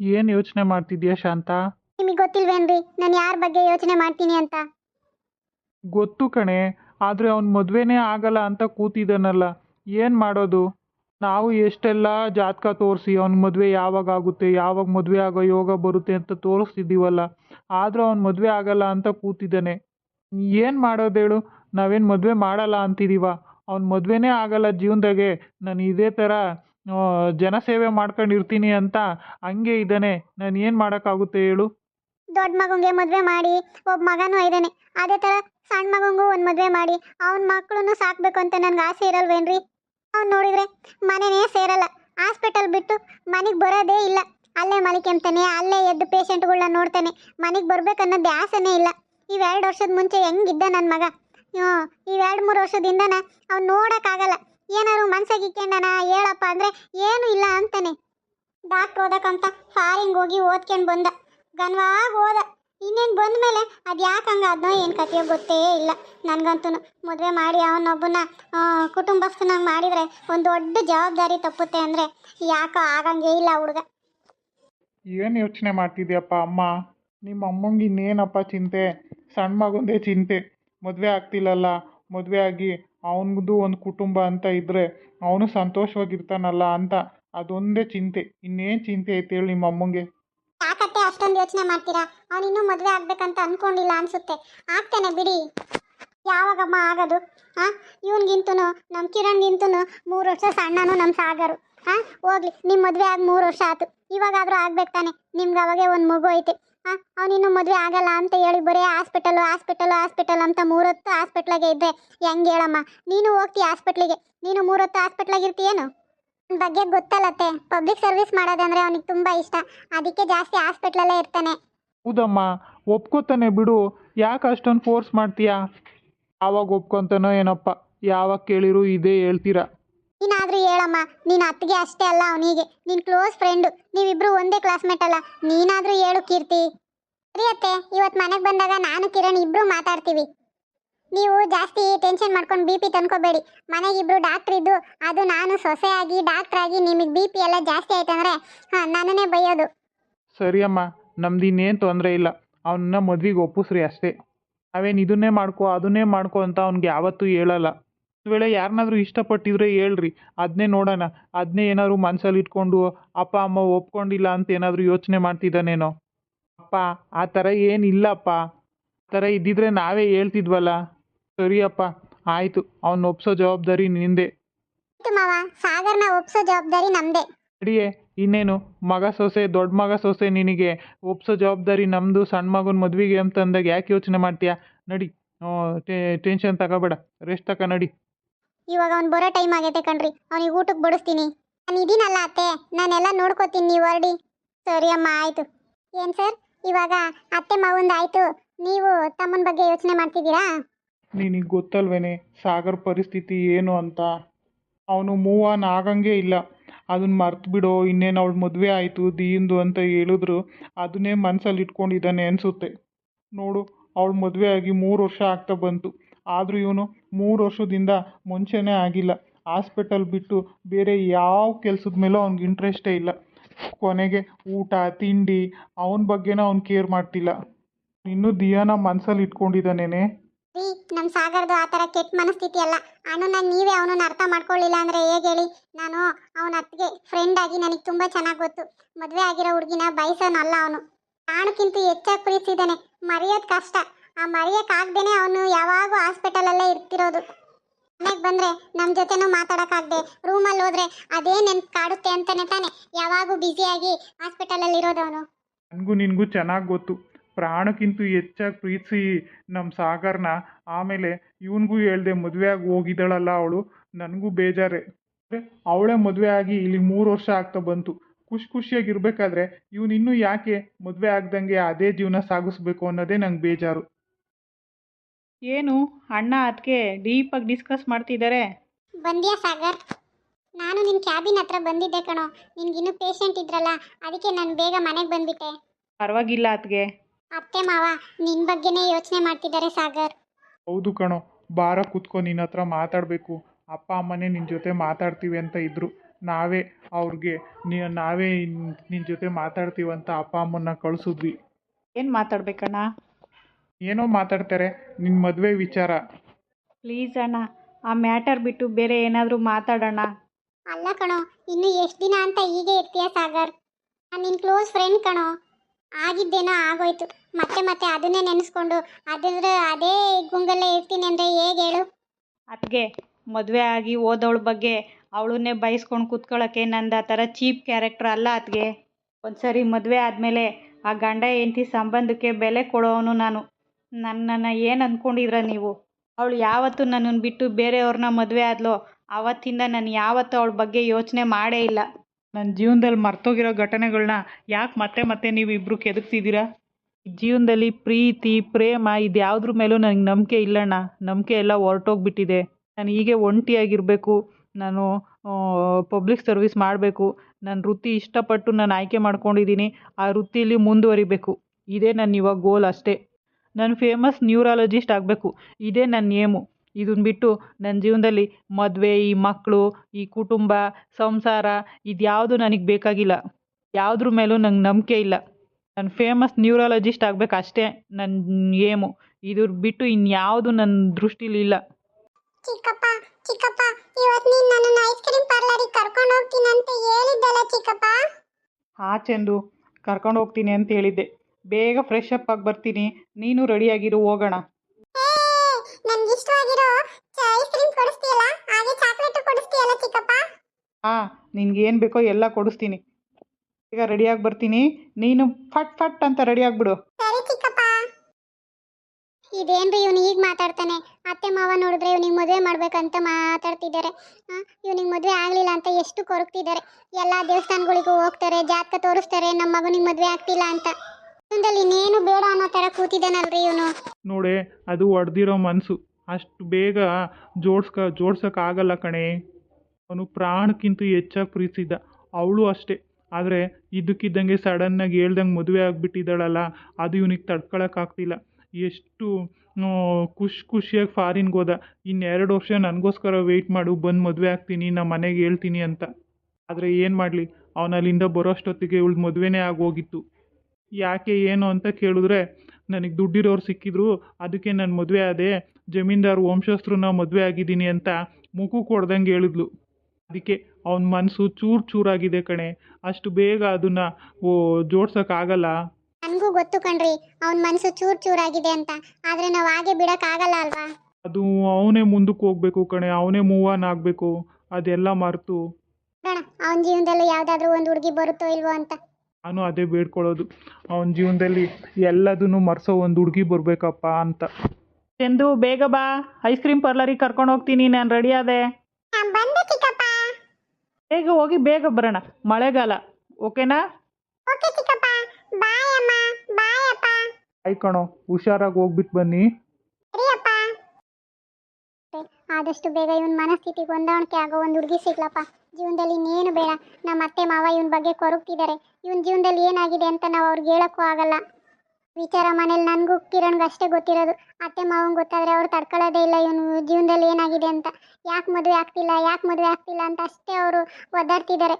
ಏನು ಯೋಚನೆ ಮಾಡ್ತಿದ್ಯಾ ಶಾಂತ? ನಿಮಗೆ ಗೊತ್ತಿಲ್ವೇನ್ರಿ? ನಾನು ಯಾರ ಬಗ್ಗೆ ಯೋಚನೆ ಮಾಡ್ತೀನಿ ಅಂತ. ಗೊತ್ತು ಕಣೆ ಆದರೆ ಅವ್ನ ಮದುವೆನೇ ಆಗಲ್ಲ ಅಂತ ಕೂತಿದ್ದಾನಲ್ಲ ಏನು ಮಾಡೋದು? ನಾವು ಎಷ್ಟೆಲ್ಲ ಜಾತಕ ತೋರಿಸಿ ಅವ್ನ ಮದುವೆ ಯಾವಾಗ ಆಗುತ್ತೆ ಯಾವಾಗ ಮದುವೆ ಆಗೋ ಯೋಗ ಬರುತ್ತೆ ಅಂತ ತೋರಿಸ್ತಿದ್ದೀವಲ್ಲ ಆದರೂ ಅವ್ನ ಮದುವೆ ಆಗಲ್ಲ ಅಂತ ಕೂತಿದ್ದಾನೆ. ಏನು ಮಾಡೋದು ಹೇಳು? ನಾವೇನು ಮದುವೆ ಮಾಡಲ್ಲ ಅಂತಿದ್ದೀವ ಅವ್ನ ಮದುವೆನೇ ಆಗಲ್ಲ ಜೀವನದಾಗೆ. ನಾನು ಇದೇ ಥರ ಜನಸೇವೆ ಮಾಡ್ಕೊಂಡು ಇರ್ತೀನಿ ಅಂತ ಹಂಗೆ ಇದ್ದಾನೆ. ನಾನು ಏನು ಮಾಡೋಕ್ಕಾಗುತ್ತೆ ಹೇಳು? ದೊಡ್ಡ ಮಗಂಗೆ ಮದುವೆ ಮಾಡಿ, ಒಬ್ಬ ಮಗನೂ ಇದ್ದಾನೆ. ಅದೇ ಥರ ಸಣ್ಣ ಮಗಂಗೂ ಒಂದು ಮದುವೆ ಮಾಡಿ, ಅವನ ಮಕ್ಕಳನ್ನು ಸಾಕಬೇಕು ಅಂತ ನನಗೆ ಆಸೆ ಇರಲ್ವೇನ್ರಿ? ಅವ್ನು ನೋಡಿದ್ರೆ ಮನೆನೇ ಸೇರಲ್ಲ. ಹಾಸ್ಪಿಟಲ್ ಬಿಟ್ಟು ಮನೆಗೆ ಬರೋದೇ ಇಲ್ಲ. ಅಲ್ಲೇ ಮಲಿಕೆಂತಾನೆ ಅಲ್ಲೇ ಎದ್ದು ಪೇಷಂಟ್ಗಳನ್ನ ನೋಡ್ತಾನೆ. ಮನೆಗೆ ಬರ್ಬೇಕನ್ನೋದು ಆಸೆನೇ ಇಲ್ಲ. ಇವೆರಡು ವರ್ಷದ ಮುಂಚೆ ಹೆಂಗಿದ್ದ ನನ್ನ ಮಗ? ಹ್ಞೂ ಇವೆರಡು ಮೂರು ವರ್ಷದಿಂದನ ಅವ್ನು ನೋಡೋಕ್ಕಾಗಲ್ಲ. ಏನಾದ್ರು ಮನ್ಸಾಗಿ ಇಕ್ಕೊಂಡನ ಹೇಳಪ್ಪ ಅಂದರೆ ಏನು ಇಲ್ಲ ಅಂತಾನೆ. ಡಾಕ್ಟ್ರ್ ಓದಕ್ಕಂತ ಫಾರಿಂಗ್ ಹೋಗಿ ಓದ್ಕೊಂಡು ಬಂದ. ಗನ್ವಾಗ ಓದ ಇನ್ನೇನು ಬಂದ ಮೇಲೆ ಅದು ಯಾಕೆ ಹಂಗೆ ಏನು ಕಥೆಯೋ ಗೊತ್ತೇ ಇಲ್ಲ ನನಗಂತೂ ಮದುವೆ ಮಾಡಿ ಅವನೊಬ್ಬನ ಕುಟುಂಬಸ್ಥನಾಗಿ ಮಾಡಿದರೆ ಒಂದು ದೊಡ್ಡ ಜವಾಬ್ದಾರಿ ತಪ್ಪುತ್ತೆ ಅಂದರೆ ಯಾಕೋ ಆಗಂಗೇ ಇಲ್ಲ ಹುಡುಗ. ಏನು ಯೋಚನೆ ಮಾಡ್ತಿದ್ಯಪ್ಪ ಅಮ್ಮ? ನಿಮ್ಮ ಅಮ್ಮಂಗೆ ಇನ್ನೇನಪ್ಪ ಚಿಂತೆ? ಸಣ್ಣ ಮಗುಂದೇ ಚಿಂತೆ. ಮದುವೆ ಆಗ್ತಿಲ್ಲಲ್ಲ. ಮದುವೆ ಆಗಿ ಅವನದು ಒಂದು ಕುಟುಂಬ ಅಂತ ಇದ್ದರೆ ಅವನು ಸಂತೋಷವಾಗಿರ್ತಾನಲ್ಲ ಅಂತ ಅದೊಂದೇ ಚಿಂತೆ. ಇನ್ನೇನು ಚಿಂತೆ ಐತೆ ಹೇಳಿ ನಿಮ್ಮ ಅಮ್ಮಂಗೆ? ಯಾಕತ್ತೆ ಅಷ್ಟೊಂದು ಯೋಚನೆ ಮಾಡ್ತೀರಾ? ಅವನು ಇನ್ನೂ ಮದುವೆ ಆಗ್ಬೇಕಂತ ಅನ್ಕೊಂಡಿಲ್ಲ ಅನ್ಸುತ್ತೆ. ಆಗ್ತಾನೆ ಬಿಡಿ. ಯಾವಾಗಮ್ಮ ಆಗೋದು? ಹಾಂ? ಇವನ್ಗಿಂತೂ ನಮ್ಮ ಕಿರಣ್ಗಿಂತೂ ಮೂರು ವರ್ಷ ಸಣ್ಣನೂ ನಮ್ಮ ಸಾಗರು. ಹಾಂ? ಹೋಗ್ಲಿ ನಿಮ್ಮ ಮದುವೆ ಆಗಿ ಮೂರು ವರ್ಷ ಆಯ್ತು ಇವಾಗಾದರೂ ಆಗ್ಬೇಕು ತಾನೆ. ನಿಮ್ಗೆ ಅವಾಗೆ ಒಂದು ಮಗು ಐತೆ. ಅವನಿನ್ನೂ ಮದುವೆ ಆಗಲ್ಲ ಅಂತ ಹೇಳಿ ಬರೀ ಹಾಸ್ಪಿಟಲು ಹಾಸ್ಪಿಟಲು, ಹಾಸ್ಪಿಟಲ್ ಅಂತ ಮೂರೊತ್ತು ಹಾಸ್ಪಿಟ್ಲಾಗೆ ಇದ್ದೆ. ಹೆಂಗೆ ಹೇಳಮ್ಮ? ನೀನು ಹೋಗ್ತೀಯ ಹಾಸ್ಪಿಟ್ಲಿಗೆ. ನೀನು ಮೂರೊತ್ತು ಹಾಸ್ಪಿಟ್ಲಾಗೆ ನನ್ ಬಗ್ಗೆ ಗೊತ್ತಲ್ಲತ್ತೆ. ಪಬ್ಲಿಕ್ ಸರ್ವಿಸ್ ಮಾಡೋದಂದ್ರೆ ಅವನಿಗೆ ತುಂಬ ಇಷ್ಟ. ಅದಕ್ಕೆ ಜಾಸ್ತಿ ಹಾಸ್ಪಿಟ್ಲಲ್ಲೇ ಇರ್ತಾನೆ. ಹೌದಮ್ಮ, ಒಪ್ಕೋತಾನೆ ಬಿಡು. ಯಾಕೆ ಅಷ್ಟೊಂದು ಫೋರ್ಸ್ ಮಾಡ್ತೀಯಾ? ಯಾವಾಗ ಒಪ್ಕೊತಾನೋ ಏನಪ್ಪ? ಯಾವಾಗ ಕೇಳಿರು ಇದೇ ಹೇಳ್ತೀರಾ? ನೀನಾದ್ರೂ ಹೇಳಮ್ಮ ನಿನ್ನ ಅತ್ತಿಗೆ ಅಷ್ಟೇ ಅಲ್ಲ ಅವನಿಗೆ. ನಿನ್ನ ಕ್ಲೋಸ್ ಫ್ರೆಂಡು ನೀವಿಬ್ರು ಒಂದೇ ಕ್ಲಾಸ್ಮೇಟ್ ಅಲ್ಲ. ನೀನಾದ್ರೂ ಹೇಳು ಕೀರ್ತಿ. ಸರಿ ಅತ್ತೆ ಇವತ್ತು ಮನೆಗೆ ಬಂದಾಗ ನಾನು, ಕಿರಣ್ ಇಬ್ರು ಮಾತಾಡ್ತೀವಿ. ನೀವು ಜಾಸ್ತಿ ಟೆನ್ಷನ್ ಮಾಡ್ಕೊಂಡು ಬಿ ಪಿ ತಂದ್ಕೋಬೇಡಿ. ಮನೆಗಿಬ್ರು ಡಾಕ್ಟ್ರ್ ಇದ್ದು, ಅದು ನಾನು ಸೊಸೆ ಆಗಿ ಡಾಕ್ಟರ್ ಆಗಿ, ನಿಮಗೆ ಬಿ ಪಿ ಎಲ್ಲ ಜಾಸ್ತಿ ಆಯ್ತಂದ್ರೆ, ಹಾಂ, ನನ್ನನ್ನೇ ಬೈಯೋದು. ಸರಿ ಅಮ್ಮ, ನಮ್ದು ಇನ್ನೇನು ತೊಂದರೆ ಇಲ್ಲ. ಅವನ್ನ ಮದ್ವೆಗೆ ಒಪ್ಪಿಸ್ರಿ ಅಷ್ಟೇ. ಅವೇನು ಇದನ್ನೇ ಮಾಡ್ಕೋ, ಅದನ್ನೇ ಮಾಡ್ಕೋ ಅಂತ ಅವ್ನಿಗೆ ಯಾವತ್ತೂ ಹೇಳಲ್ಲ. ವೇಳೆ ಯಾರನ್ನಾದ್ರೂ ಇಷ್ಟಪಟ್ಟಿದ್ರೆ ಹೇಳ್ರಿ. ಅದನ್ನೇ ನೋಡೋಣ. ಅದನ್ನೇ ಏನಾದ್ರು ಮನಸ್ಸಲ್ಲಿ ಇಟ್ಕೊಂಡು ಅಪ್ಪ ಅಮ್ಮ ಒಪ್ಕೊಂಡಿಲ್ಲ ಅಂತ ಏನಾದರೂ ಯೋಚನೆ ಮಾಡ್ತಿದ್ದಾನೇನೋ? ಅಪ್ಪ ಆ ಥರ ಏನಿಲ್ಲಪ್ಪ. ಆ ಥರ ಇದ್ದಿದ್ರೆ ನಾವೇ ಹೇಳ್ತಿದ್ವಲ್ಲ. ಸರಿಯಪ್ಪ. ಆಯಿತು. ಅವ್ನು ಒಪ್ಸೋ ಜವಾಬ್ದಾರಿ ನಿಂದೆ. ಆಯ್ತು ಮಾವ. ಸಾಗರ್ನ ಒಪ್ಸೋ ಜವಾಬ್ದಾರಿ ನಮ್ದೇ. ನಡಿಯೇ ಇನ್ನೇನು? ಮಗ ಸೊಸೆ ದೊಡ್ಡ ಮಗ ಸೊಸೆ ನಿನಗೆ ಒಪ್ಸೋ ಜವಾಬ್ದಾರಿ ನಮ್ಮದು ಸಣ್ಣ ಮಗನ ಮದುವೆಗೆ ಅಂತಂದಾಗ ಯಾಕೆ ಯೋಚನೆ ಮಾಡ್ತೀಯಾ? ನಡಿ. ಟೆನ್ಷನ್ ತಗೋಬೇಡ. ರೆಸ್ಟ್ ತಕ ನಡಿ. ಇವಾಗ ಅವ್ನು ಬರೋ ಟೈಮ್ ಆಗೈತೆ ಕಣ್ರಿ. ಅವ್ನಿಗೆ ಊಟಕ್ಕೆ ಬಡಿಸ್ತೀನಿ. ನಾನು ಇದೀನಲ್ಲ ಅತ್ತೆ. ನಾನೆಲ್ಲ ನೋಡ್ಕೋತೀನಿ ನೀವು ಹೊರಡಿ. ಸರಿ ಅಮ್ಮ, ಆಯಿತು. ಏನು ಸರ್? ಇವಾಗ ಅತ್ತೆ ಮಾವಂದು ಆಯಿತು. ನೀವು ತಮ್ಮನ ಬಗ್ಗೆ ಯೋಚನೆ ಮಾಡ್ತಿದ್ದೀರಾ? ನಿನಗೆ ಗೊತ್ತಲ್ವೇನೆ, ಸಾಗರ್ ಪರಿಸ್ಥಿತಿ ಏನು ಅಂತ. ಅವನು ಮೂವ್ ಆನ್ ಆಗಂಗೆ ಇಲ್ಲ. ಅದನ್ನ ಮರ್ತು ಬಿಡೋ ಇನ್ನೇನು ಅವಳು ಮದುವೆ ಆಯಿತು ದೀಂದು ಅಂತ ಹೇಳಿದ್ರು, ಅದನ್ನೇ ಮನಸ್ಸಲ್ಲಿ ಇಟ್ಕೊಂಡಿದ್ದಾನೆ ಅನಿಸುತ್ತೆ. ನೋಡು, ಅವಳು ಮದುವೆ ಆಗಿ ಮೂರು ವರ್ಷ ಆಗ್ತಾ ಬಂತು. ಆದರೂ ಇವನು ಮೂರು ವರ್ಷದಿಂದ ಮುಂಚೆನೇ ಆಗಿಲ್ಲ. ಹಾಸ್ಪಿಟಲ್ ಬಿಟ್ಟು ಬೇರೆ ಯಾವ ಕೆಲಸದ ಮೇಲೂ ಅವ್ನಿಗೆ ಇಂಟ್ರೆಸ್ಟೇ ಇಲ್ಲ. ಕೊನೆಗೆ ಊಟ, ತಿಂಡಿ ಅವನ ಬಗ್ಗೆನ ಅವ್ನು ಕೇರ್ ಮಾಡ್ತಿಲ್ಲ. ಇನ್ನೂ ದಿಯಾನ ಮನ್ಸಲ್ಲಿ ಇಟ್ಕೊಂಡಿದ್ದಾನೇನೆ ರೀ ನಮ್ಮ ಸಾಗರದು ಆ ಥರ ಕೆಟ್ಟ ಮನಸ್ಥಿತಿ ಅಲ್ಲ. ಅಣ್ಣನ ನೀವೇ ಅವನನ್ನು ಅರ್ಥ ಮಾಡ್ಕೊಳ್ಳಿಲ್ಲ ಅಂದರೆ ಹೇಗೆ ಹೇಳಿ? ನಾನು ಅವನ ಅತ್ತಿಗೆ ಫ್ರೆಂಡ್ ಆಗಿ ನನಗೆ ತುಂಬ ಚೆನ್ನಾಗಿ ಗೊತ್ತು. ಮದುವೆ ಆಗಿರೋ ಹುಡುಗಿನ ಬಯಸೋನಲ್ಲ ಅವನು. ಪ್ರಾಣಕ್ಕಿಂತ ಹೆಚ್ಚಾಗಿ ಪ್ರೀತಿಸಿದ್ದಾನೆ ಮರೆಯೋದು ಕಷ್ಟ. ಆ ಮರೆಯೋಕ್ಕಾಗ್ದೇನೆ ಅವನು ಯಾವಾಗೂ ಹಾಸ್ಪಿಟಲಲ್ಲೇ ಇರ್ತಿರೋದು. ಮನೆಗೆ ಬಂದರೆ ನಮ್ಮ ಜೊತೆನೂ ಮಾತಾಡೋಕ್ಕಾಗದೆ ರೂಮಲ್ಲಿ ಹೋದ್ರೆ ಅದೇ ನೆನ್ಪು ಕಾಡುತ್ತೆ ಅಂತಾನೆ ತಾನೆ. ಯಾವಾಗೂ ಬ್ಯುಸಿಯಾಗಿ ಹಾಸ್ಪಿಟಲಲ್ಲಿ ಇರೋದು ಅವನು. ನನಗೂ ನಿನಗೂ ಚೆನ್ನಾಗಿ ಗೊತ್ತು. ಪ್ರಾಣಕ್ಕಿಂತ ಹೆಚ್ಚಾಗಿ ಪ್ರೀತಿಸಿ ನಮ್ಮ ಸಾಗರ್ನ, ಆಮೇಲೆ ಇವನಿಗೂ ಹೇಳ್ದೆ ಮದುವೆ ಆಗಿ ಹೋಗಿದ್ದಾಳಲ್ಲ ಅವಳು. ನನಗೂ ಬೇಜಾರೆ. ಅವಳೇ ಮದುವೆ ಆಗಿ ಇಲ್ಲಿ ಮೂರು ವರ್ಷ ಆಗ್ತಾ ಬಂತು. ಖುಷಿ ಖುಷಿಯಾಗಿರ್ಬೇಕಾದ್ರೆ ಇವನು ಯಾಕೆ ಮದುವೆ ಆಗ್ದಂಗೆ ಅದೇ ಜೀವನ ಸಾಗಿಸ್ಬೇಕು ಅನ್ನೋದೇ ನಂಗೆ ಬೇಜಾರು. ಏನು ಅಣ್ಣ ಅದಕ್ಕೆ ಡೀಪಾಗಿ ಡಿಸ್ಕಸ್ ಮಾಡ್ತಿದ್ದಾರೆ ಬಂದ್ಯಾ ಸಾಗರ್? ನಾನು ನಿನ್ನ ಕ್ಯಾಬಿನ್ ಹತ್ರ ಬಂದಿದ್ದೆ ಕಣೋ. ನಿನ್ಗಿನ್ನೂ ಪೇಷಂಟ್ ಇದ್ರಲ್ಲ ಅದಕ್ಕೆ ನಾನು ಬೇಗ ಮನೆಗೆ ಬಂದ್ಬಿಟ್ಟೆ. ಪರವಾಗಿಲ್ಲ ಅದಕ್ಕೆ ಅತ್ತೆ ಮಾವ ನಿನ್ನ ಬಗ್ಗೆನೇ ಯೋಚನೆ ಮಾಡ್ತಿದ್ದಾರೆ ಸಾಗರ್. ಹೌದು ಕಣೋ. ಬಾರ ಕೂತ್ಕೊ ನಿನ್ನ ಹತ್ರ ಮಾತಾಡಬೇಕು. ಅಪ್ಪ ಅಮ್ಮನೇ ನಿನ್ನ ಜೊತೆ ಮಾತಾಡ್ತೀವಿ ಅಂತ ಇದ್ರು. ನಾವೇ ಅವ್ರಿಗೆ ನೀ ನಾವೇ ನಿನ್ನ ಜೊತೆ ಮಾತಾಡ್ತೀವಂತ ಅಪ್ಪ ಅಮ್ಮನ್ನ ಕಳಿಸಿದ್ವಿ. ಏನು ಮಾತಾಡ್ಬೇಕಣ್ಣ? ಏನೋ ಮಾತಾಡ್ತಾರೆ ನಿನ್ನ ಮದುವೆ ವಿಚಾರ. ಪ್ಲೀಸ್ ಅಣ್ಣ ಆ ಮ್ಯಾಟರ್ ಬಿಟ್ಟು ಬೇರೆ ಏನಾದರೂ ಮಾತಾಡೋಣ. ಅಲ್ಲ ಕಣೋ ಇನ್ನು ಎಷ್ಟು ದಿನ ಅಂತ ಹೀಗೆ ಇರ್ತೀಯ ಸಾಗರ್? ನಾನು ನಿನ್ನ ಕ್ಲೋಸ್ ಫ್ರೆಂಡ್ ಕಣೋ. ಆಗಿದ್ದೇನೋ ಆಗೋಯ್ತು. ಮತ್ತೆ ಮತ್ತೆ ಅದನ್ನೇ ನೆನೆಸ್ಕೊಂಡು ಅದ್ರ ಅದೇ ಗುಂಗಲ್ಲೇ ಇರ್ತೀನಿ ಅಂದರೆ ಹೇಗೆ ಹೇಳು? ಅದಕ್ಕೆ ಮದುವೆ ಆಗಿ ಓದೋಳ ಬಗ್ಗೆ ಅವಳನ್ನೇ ಬಯಸ್ಕೊಂಡು ಕೂತ್ಕೊಳ್ಳೋಕ್ಕೆ ನಂದು ಆ ಥರ ಚೀಪ್ ಕ್ಯಾರೆಕ್ಟರ್ ಅಲ್ಲ ಅದಕ್ಕೆ ಒಂದು ಸರಿ ಮದುವೆ ಆದಮೇಲೆ ಆ ಗಂಡ ಹೆಂಡತಿ ಸಂಬಂಧಕ್ಕೆ ಬೆಲೆ ಕೊಡೋನು ನಾನು. ನನ್ನನ್ನು ಏನು ಅಂದ್ಕೊಂಡಿದ್ರ ನೀವು? ಅವಳು ಯಾವತ್ತು ನನ್ನನ್ನು ಬಿಟ್ಟು ಬೇರೆಯವ್ರನ್ನ ಮದುವೆ ಆದ್ಲೋ ಆವತ್ತಿಂದ ನಾನು ಯಾವತ್ತೂ ಅವಳ ಬಗ್ಗೆ ಯೋಚನೆ ಮಾಡೇ ಇಲ್ಲ. ನನ್ನ ಜೀವನದಲ್ಲಿ ಮರ್ತೋಗಿರೋ ಘಟನೆಗಳನ್ನ ಯಾಕೆ ಮತ್ತೆ ಮತ್ತೆ ನೀವು ಇಬ್ಬರು ಕೆದಕ್ತಿದ್ದೀರಾ? ಜೀವನದಲ್ಲಿ ಪ್ರೀತಿ, ಪ್ರೇಮ ಇದು ಯಾವುದ್ರ ಮೇಲೂ ನನಗೆ ನಂಬಿಕೆ ಇಲ್ಲಣ್ಣ. ನಂಬಿಕೆ ಎಲ್ಲ ಹೊರಟೋಗ್ಬಿಟ್ಟಿದೆ. ನಾನು ಹೀಗೆ ಒಂಟಿಯಾಗಿರಬೇಕು. ನಾನು ಪಬ್ಲಿಕ್ ಸರ್ವಿಸ್ ಮಾಡಬೇಕು. ನನ್ನ ವೃತ್ತಿ ಇಷ್ಟಪಟ್ಟು ನಾನು ಆಯ್ಕೆ ಮಾಡ್ಕೊಂಡಿದ್ದೀನಿ. ಆ ವೃತ್ತಿಲಿ ಮುಂದುವರಿಬೇಕು. ಇದೇ ನನ್ನ ಇವಾಗ ಗೋಲ್ ಅಷ್ಟೇ. ನಾನು ಫೇಮಸ್ ನ್ಯೂರಾಲಜಿಸ್ಟ್ ಆಗಬೇಕು. ಇದೇ ನನ್ನ ಏಮು ಇದನ್ನ ಬಿಟ್ಟು ನನ್ನ ಜೀವನದಲ್ಲಿ ಮದುವೆ ಈ ಮಕ್ಕಳು ಈ ಕುಟುಂಬ ಸಂಸಾರ ಇದ್ಯಾವುದು ನನಗೆ ಬೇಕಾಗಿಲ್ಲ. ಯಾವುದ್ರ ಮೇಲೂ ನಂಗೆ ನಂಬಿಕೆ ಇಲ್ಲ. ನಾನು ಫೇಮಸ್ ನ್ಯೂರಾಲಜಿಸ್ಟ್ ಆಗಬೇಕು ಅಷ್ಟೇ ನನ್ನ ಏಮು ಇದ್ರ ಬಿಟ್ಟು ಇನ್ಯಾವುದು ನನ್ನ ದೃಷ್ಟಿಲಿ ಇಲ್ಲ. ಚಿಕ್ಕಪ್ಪ ಚಿಕ್ಕಪ್ಪ ಇವತ್ತು ನೀನು ನನ್ನನ್ನು ಐಸ್ ಕ್ರೀಮ್ ಪಾರ್ಲರಿಗೆ ಕರ್ಕೊಂಡು ಹೋಗ್ತೀನಿ ಅಂತ ಹೇಳಿದ್ದಲ್ಲ ಚಿಕ್ಕಪ್ಪ? ಹಾಂ ಚಂದು ಕರ್ಕೊಂಡು ಹೋಗ್ತೀನಿ ಅಂತ ಹೇಳಿದ್ದೆ. ಬೇಗ ಫ್ರೆಶ್ ಅಪ್ ಆಗಿ ಬರ್ತೀನಿ. ನೀನು ರೆಡಿಯಾಗಿರು ಹೋಗೋಣ. ಹಾ ನನ್ಗೆ ಇಷ್ಟವಾಗಿರೋ ಐಸ್ ಕ್ರೀಮ್ ಕೊಡಿಸ್ತೀಯಲ್ಲ? ಹಾಗೆ ಚಾಕ್ಲೇಟ್ ಕೊಡಿಸ್ತೀಯಲ್ಲ ಚಿಕ್ಕಪ್ಪ? ಹಾಂ ನಿನ್ಗೆ ಏನು ಬೇಕೋ ಎಲ್ಲ ಕೊಡಿಸ್ತೀನಿ. ಈಗ ರೆಡಿಯಾಗಿ ಬರ್ತೀನಿ. ನೀನು ಫಟ್ ಫಟ್ ಅಂತ ರೆಡಿ ಆಗಿಬಿಡು ಇದೇನ್ರಿ ಇವನು ಈಗ ಮಾತಾಡ್ತಾನೆ? ಅತ್ತೆ ಮಾವ ನೋಡಿದ್ರೆ ಇವನಿಗೆ ಮದುವೆ ಮಾಡ್ಬೇಕಂತ ಮಾತಾಡ್ತಿದ್ದಾರೆ. ಇವನಿಗೆ ಮದುವೆ ಆಗಲಿಲ್ಲ ಅಂತ ಎಷ್ಟು ಕೊರಗ್ತಿದ್ದಾರೆ. ಎಲ್ಲ ದೇವಸ್ಥಾನಗಳಿಗೂ ಹೋಗ್ತಾರೆ ಜಾತಕ ತೋರಿಸ್ತಾರೆ ನಮ್ಮ ಮಗನಿಗೆ ಮದುವೆ ಆಗ್ತಿಲ್ಲ ಅಂತ. ಜೀವನದಲ್ಲಿ ಬೇಡ ಅನ್ನೋ ಥರ ಕೂತಿದ್ದಾನಲ್ರಿ ಇವನು. ನೋಡೆ, ಅದು ಒಡೆದಿರೋ ಮನಸ್ಸು ಅಷ್ಟು ಬೇಗ ಜೋಡ್ಸ್ಕ ಜೋಡ್ಸೋಕ್ಕಾಗಲ್ಲ ಕಣೆ. ಅವನು ಪ್ರಾಣಕ್ಕಿಂತ ಹೆಚ್ಚಾಗಿ ಪ್ರೀತಿಸಿದ್ದ. ಅವಳು ಅಷ್ಟೇ. ಆದರೆ ಸಡನ್ ಸಡನ್ನಾಗಿ ಹೇಳ್ದಂಗೆ ಮದುವೆ ಆಗಿಬಿಟ್ಟಿದ್ದಾಳಲ್ಲ, ಅದು ಇವನಿಗೆ ತಡ್ಕೊಳಕ್ಕಾಗ್ತಿಲ್ಲ ಎಷ್ಟು ಖುಷಿ ಖುಷಿಯಾಗಿ ಫಾರಿನ್ಗೆ ಹೋದ. ಇನ್ನೆರಡು ವರ್ಷ ನನಗೋಸ್ಕರ ವೆಯ್ಟ್ ಮಾಡು, ಬಂದು ಮದುವೆ ಆಗ್ತೀನಿ ನಮ್ಮ ಮನೆಗೆ ಹೇಳ್ತೀನಿ ಅಂತ. ಆದರೆ ಏನು ಮಾಡಲಿ? ಅವನಲ್ಲಿಂದ ಬರೋಷ್ಟೊತ್ತಿಗೆ ಇವಳು ಮದುವೆನೇ ಆಗೋಗಿತ್ತು. ಯಾಕೆ ಏನು ಅಂತ ಕೇಳಿದ್ರೆ ನನಗೆ ದುಡ್ಡಿರೋರು ಸಿಕ್ಕಿದ್ರು ಅದಕ್ಕೆ ನಾನು ಮದುವೆ ಆದೆ ಜಮೀನ್ದಾರ್ ವಂಶಸ್ಥರನ್ನ ಮದುವೆ ಆಗಿದ್ದೀನಿ ಅಂತ ಮುಖು ಕೊಡ್ದಂಗೆ ಹೇಳಿದ್ಲು. ಅದಕ್ಕೆ ಅವನ ಮನಸ್ಸು ಚೂರು ಚೂರಾಗಿದೆ ಕಣೆ ಅಷ್ಟು ಬೇಗ ಅದನ್ನು ಓ ಜೋಡ್ಸೋಕ್ಕಾಗಲ್ಲ. ನನಗೂ ಗೊತ್ತು ಕಣ್ರಿ ಅವನ ಮನಸ್ಸು ಚೂರ್ ಚೂರಾಗಿದೆ ಅಂತ ಆದ್ರೆ ನಾವು ಹಾಗೆ ಆಗಲ್ಲ ಅಲ್ವಾ? ಅದು ಅವನೇ ಮುಂದಕ್ಕೆ ಹೋಗ್ಬೇಕು ಕಣೆ ಅವನೇ ಮೂವ್ ಆನ್ ಆಗಬೇಕು ಅದೆಲ್ಲ ಮರ್ತು. ನೋಡೋಣ ಅವನ ಜೀವನದಲ್ಲಿ ಯಾವ್ದಾದ್ರು ಒಂದು ಹುಡುಗಿ ಬರುತ್ತೋ ಇಲ್ವೋ ಅಂತ. ನಾನು ಅದೇ ಬೇಡ್ಕೊಳ್ಳೋದು. ಅವನ ಜೀವನದಲ್ಲಿ ಎಲ್ಲದನ್ನು ಮರೆಸೋ ಒಂದು ಹುಡುಗಿ ಬರಬೇಕಪ್ಪ ಅಂತ. ಚಂದು ಬೇಗ ಬಾ. ಐಸ್ ಕ್ರೀಮ್ ಪಾರ್ಲರಿಗೆ ಕರ್ಕೊಂಡು ಹೋಗ್ತೀನಿ ನಾನು ರೆಡಿ ಆದೆ. ಬೇಗ ಹೋಗಿ ಬೇಗ ಬರೋಣ. ಮಳೆಗಾಲ ಓಕೆನಾ? ಓಕೆ ಚಿಕ್ಕಪ್ಪ. ಬಾಯ್ ಅಮ್ಮ. ಬಾಯ್ ಕಣೋ. ಹುಷಾರಾಗಿ ಹೋಗ್ಬಿಟ್ಟು ಬನ್ನಿ. ಆದಷ್ಟು ಬೇಗ ಇವನ್ ಮನಸ್ಥಿತಿಗೆ ಹೊಂದಾಣಿಕೆ ಆಗೋ ಒಂದು ಹುಡುಗಿ ಸಿಗ್ಲಪ್ಪ. ಜೀವನದಲ್ಲಿ ಇನ್ನೇನು ಬೇಡ. ನಮ್ಮ ಅತ್ತೆ ಮಾವ ಇವನ್ ಬಗ್ಗೆ ಕೊರಗ್ತಿದ್ದಾರೆ ಇವನ್ ಜೀವನದಲ್ಲಿ ಏನಾಗಿದೆ ಅಂತ ನಾವು ಅವ್ರಿಗೆ ಹೇಳಕ್ಕೂ ಆಗಲ್ಲ. ವಿಚಾರ ಮನೇಲಿ ನನಗೂ ಕಿರಣ್ಗೆ ಅಷ್ಟೇ ಗೊತ್ತಿರೋದು. ಅತ್ತೆ ಮಾವಂಗೆ ಗೊತ್ತಾದ್ರೆ ಅವ್ರು ತಡ್ಕೊಳ್ಳೋದೇ ಇಲ್ಲ ಇವನು ಜೀವನದಲ್ಲಿ ಏನಾಗಿದೆ ಅಂತ. ಯಾಕೆ ಮದುವೆ ಆಗ್ತಿಲ್ಲ, ಯಾಕೆ ಮದುವೆ ಆಗ್ತಿಲ್ಲ ಅಂತ ಅಷ್ಟೇ ಅವರು ಒದ್ದಾಡ್ತಿದ್ದಾರೆ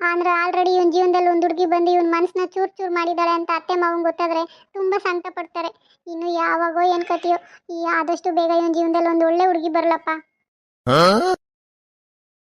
ಅಂದ್ರೆ ಆಲ್ರೆಡಿ ಇವನ್ ಜೀವನದಲ್ಲಿ ಒಂದು ಹುಡುಗಿ ಬಂದು ಇವನ್ ಮನಸ್ಸನ್ನ ಚೂರ್ ಚೂರ್ ಮಾಡಿದಾಳೆ ಅಂತ ಅತ್ತೆ ಮಾವನ್ ಗೊತ್ತಾದ್ರೆ ತುಂಬಾ ಸಂಕಟ ಪಡ್ತಾರೆ ಇನ್ನು ಯಾವಾಗೋ ಏನ್ ಕಥೆಯೋ, ಈ ಆದಷ್ಟು ಬೇಗ ಇವನ್ ಜೀವನದಲ್ಲಿ ಒಂದು ಒಳ್ಳೆ ಹುಡುಗಿ ಬರಲಪ್ಪ.